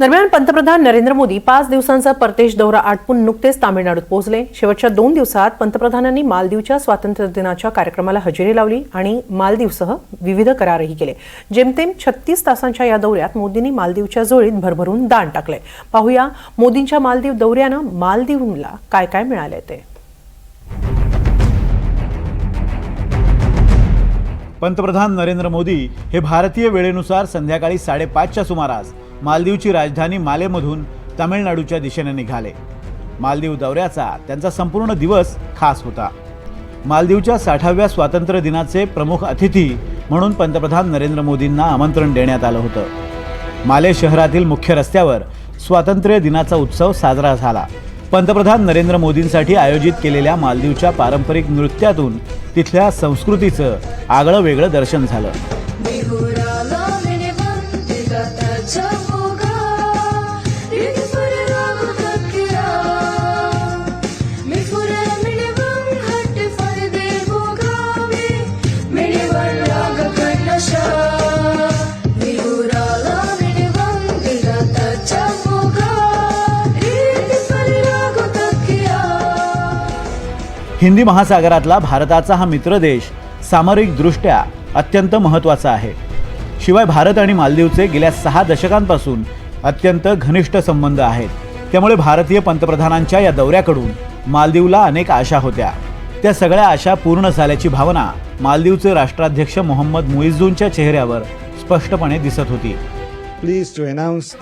दरम्यान पंतप्रधान नरेंद्र मोदी पाच दिवसांचा परदेश दौरा आटपून नुकतेच तामिळनाडूत पोहोचले. शेवटच्या दोन दिवसात पंतप्रधानांनी मालदीवच्या स्वातंत्र्य दिनाच्या कार्यक्रमाला हजेरी लावली आणि मालदीवसह विविध करारही केले. जेमतेम छत्तीस तासांच्या या दौऱ्यात मोदींनी मालदीवच्या जोळीत भरभरून दान टाकले पाहूया मोदींच्या मालदीव दौऱ्यानं मालदीवला काय काय मिळाले ते. पंतप्रधान नरेंद्र मोदी हे भारतीय वेळेनुसार संध्याकाळी साडेपाचच्या सुमारास मालदीवची राजधानी मालेमधून तामिळनाडूच्या दिशेने निघाले. मालदीव दौऱ्याचा त्यांचा संपूर्ण दिवस खास होता. मालदीवच्या साठाव्या स्वातंत्र्य दिनाचे प्रमुख अतिथी म्हणून पंतप्रधान नरेंद्र मोदींना आमंत्रण देण्यात आलं होतं. माले शहरातील मुख्य रस्त्यावर स्वातंत्र्य दिनाचा उत्सव साजरा झाला. पंतप्रधान नरेंद्र मोदींसाठी आयोजित केलेल्या मालदीवच्या पारंपरिक नृत्यातून तिथल्या संस्कृतीचं आगळं वेगळं दर्शन झालं. हिंदी महासागरातला भारताचा हा मित्रदेश सामरिकदृष्ट्या अत्यंत महत्त्वाचा आहे. शिवाय भारत आणि मालदीवचे गेल्या सहा दशकांपासून अत्यंत घनिष्ठ संबंध आहेत. त्यामुळे भारतीय पंतप्रधानांच्या या दौऱ्याकडून मालदीवला अनेक आशा होत्या. त्या सगळ्या आशा पूर्ण झाल्याची भावना मालदीवचे राष्ट्राध्यक्ष मोहम्मद मुइझूनच्या चेहऱ्यावर स्पष्टपणे दिसत होती.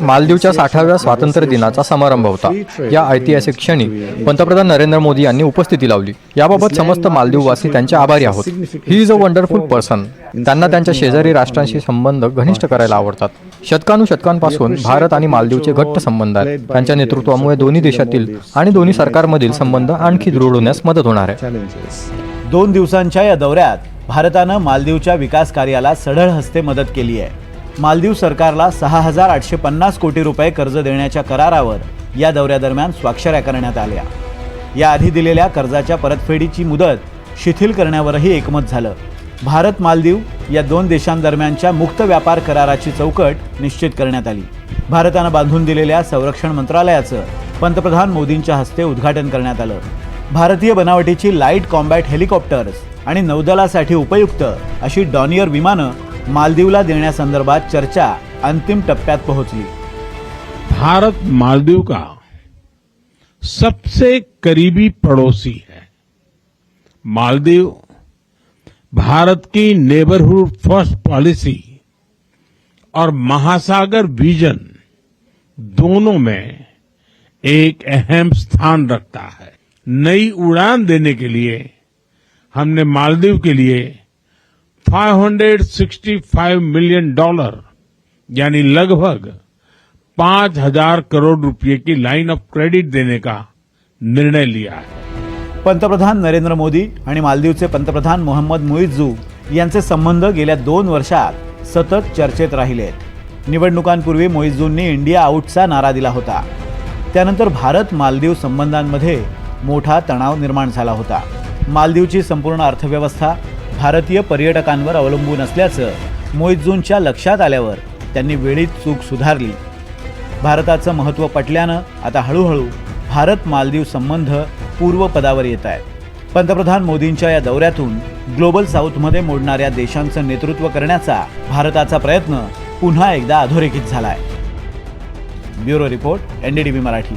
मालदीवच्या साठाव्या स्वातंत्र्य दिनाचा समारंभ होता. या ऐतिहासिक क्षणी पंतप्रधान नरेंद्र मोदी यांनी उपस्थिती लावली. याबाबत समस्त मालदीववासी त्यांचे आभारी आहोत. He is a wonderful person त्यांना त्यांच्या शेजारी राष्ट्रांशी संबंध घनिष्ठ करायला आवडतात. शतकानुशतकांपासून भारत आणि मालदीवचे घट्ट संबंध आहेत. त्यांच्या नेतृत्वामुळे दोन्ही देशातील आणि दोन्ही सरकारमधील संबंध आणखी दृढ होण्यास मदत होणार आहे. दोन दिवसांच्या या दौऱ्यात भारतानं मालदीवच्या विकास कार्याला सढळ हस्ते मदत केली आहे. मालदीव सरकारला सहा हजार आठशे पन्नास कोटी रुपये कर्ज देण्याच्या करारावर या दौऱ्यादरम्यान स्वाक्षऱ्या करण्यात आल्या. याआधी दिलेल्या कर्जाच्या परतफेडीची मुदत शिथिल करण्यावरही एकमत झालं. भारत मालदीव या दोन देशांदरम्यानच्या मुक्त व्यापार कराराची चौकट निश्चित करण्यात आली. भारतानं बांधून दिलेल्या संरक्षण मंत्रालयाचं पंतप्रधान मोदींच्या हस्ते उद्घाटन करण्यात आलं. भारतीय बनावटीची लाइट कॉम्बॅट हेलिकॉप्टर्स आणि नौदलासाठी उपयुक्त अशी डॉनियर विमानं मालदीवला देण्यासंदर्भात चर्चा अंतिम टप्प्यात पोहोचली. भारत मालदीव का सबसे करीबी पड़ोसी है? मालदीव, भारत की नेबरहुड फ़र्स्ट पॉलिसी और महासागर विजन दोनों में एक अहम स्थान रखता है। नई उड़ान देने के लिए, हमने मालदीव के लिए 565 मिलियन डॉलर यानी लगभग पांच हजार करोड़ रुपए की लाइन ऑफ क्रेडिट देने का निर्णय लिया है। पंतप्रधान नरेंद्र मोदी आणि मालदीवचे पंतप्रधान मोहम्मद मुईजू यांचे संबंध गेल्या दोन वर्षात सतत चर्चेत राहिलेत निवडणुकांपूर्वी मोईजूंनी इंडिया आऊटचा नारा दिला होता. त्यानंतर भारत मालदीव संबंधांमध्ये मोठा तणाव निर्माण झाला होता. मालदीवची संपूर्ण अर्थव्यवस्था भारतीय पर्यटकांवर अवलंबून असल्याचं मोइझूंच्या लक्षात आल्यावर त्यांनी वेळीच चूक सुधारली. भारताचं महत्त्व पटल्यानं आता हळूहळू भारत मालदीव संबंध पूर्वपदावर येत आहेत पंतप्रधान मोदींच्या या दौऱ्यातून ग्लोबल साऊथमध्ये मोडणाऱ्या देशांचं नेतृत्व करण्याचा भारताचा प्रयत्न पुन्हा एकदा अधोरेखित झाला आहे ब्युरो रिपोर्ट एनडीटीव्ही मराठी.